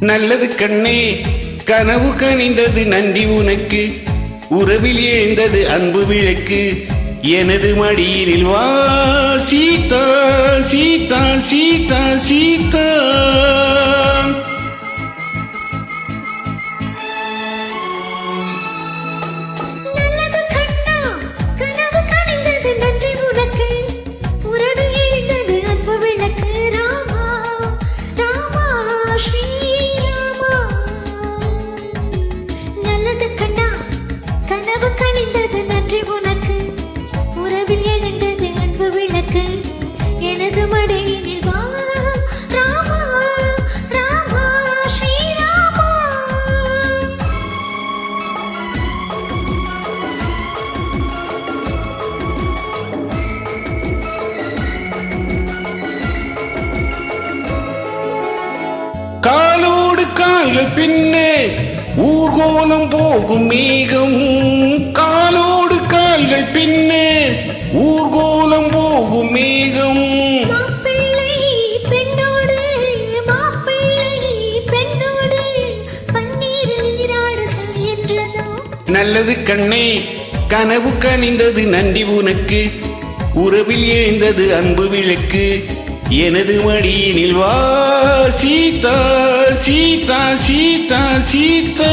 நல்லது கண்ணே கனவு கனிந்தது நன்றி உனக்கு. உறவில் எழுந்தது அன்பு விளக்கு. எனது மடியினில் வா சீதா சீதா சீதா சீதா. காலோடு கால்கள் பின்னே ஊர்கோலம் போகும் மேகம். காலோடு கால்கள் பின்னே ஊர்கோலம் போகும் மேகம். நல்லது கண்ணே கனவு கனிந்தது நன்றி உனக்கு. உறவில் எழுந்தது அன்பு விளக்கு. எனது மடியினில் வா சீதா சீதா சீதா சீதா.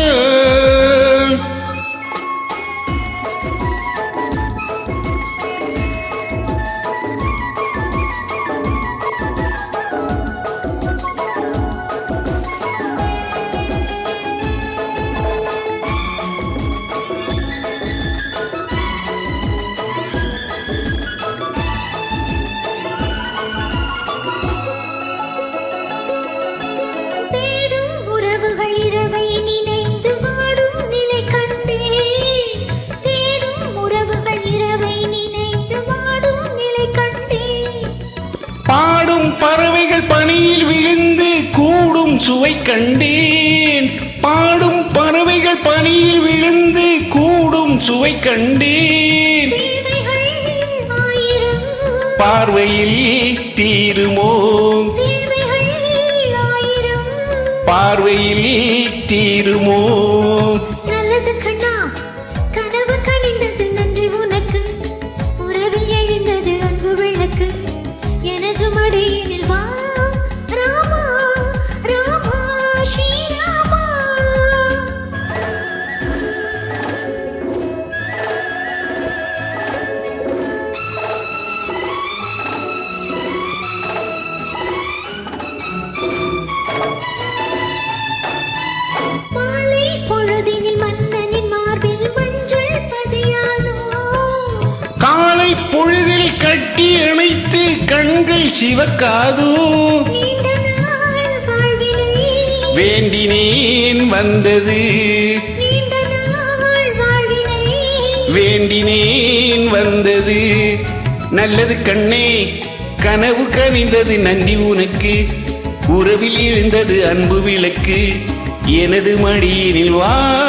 பனியில் விழுந்து கூடும் சுவை கண்டேன். பாடும் பறவைகள் பனியில் விழுந்து கூடும் சுவை கண்டேன். பார்வையில் தீருமோ? பார்வையில் தீருமோ? கட்டி அணைத்து கண்கள் சிவக்காதோ? வேண்டினேன் வந்தது. வேண்டினேன் வந்தது. நல்லது கண்ணே கனவு கனிந்தது நன்றி உனக்கு. உறவில் எழுந்தது அன்பு விளக்கு. எனது மடியினில் வா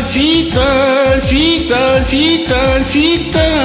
சீதா சீதா சீதா சீதா.